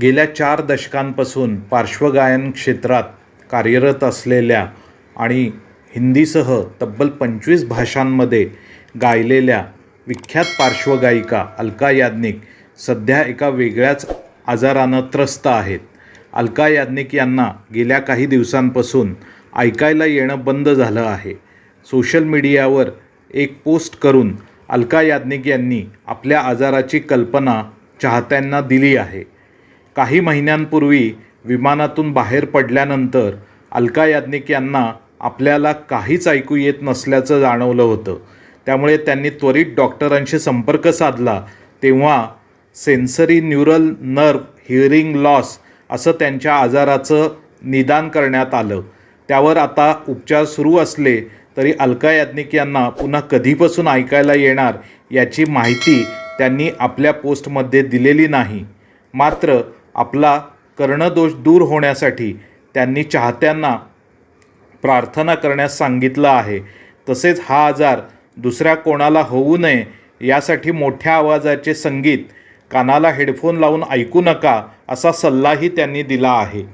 गेल्या चार दशकांपासून पार्श्वगायन क्षेत्रात कार्यरत असलेल्या आणि हिंदीसह तब्बल पंचवीस भाषांमध्ये गायलेल्या विख्यात पार्श्वगायिका अलका याज्ञिक सध्या एका वेगळ्याच आजारानं त्रस्त आहेत. अलका याज्ञिक यांना गेल्या काही दिवसांपासून ऐकायला येणं बंद झालं आहे. सोशल मीडियावर एक पोस्ट करून अलका याज्ञिक यांनी आपल्या आजाराची कल्पना चाहत्यांना दिली आहे. काही महिन्यांपूर्वी विमानातून बाहेर पडल्यानंतर अलका याज्ञिक यांना आपल्याला काहीच ऐकू येत नसल्याचं जाणवलं होतं. त्यामुळे त्यांनी त्वरित डॉक्टरांशी संपर्क साधला. तेव्हा sensory neural nerve hearing loss असं त्यांच्या आजाराचं निदान करण्यात आलं. त्यावर आता उपचार सुरू असले तरी अलका याज्ञिक यांना पुन्हा कधीपासून ऐकायला येणार याची माहिती त्यांनी आपल्या पोस्टमध्ये दिलेली नाही. मात्र आपला कर्णदोष दूर होण्यासाठी त्यांनी चाहत्यांना प्रार्थना करण्यास सांगितलं आहे. तसेच हा आजार दुसऱ्या कोणाला होऊ नये यासाठी मोठ्या आवाजाचे संगीत कानाला हेडफोन लावून ऐकू नका असा सल्लाही त्यांनी दिला आहे.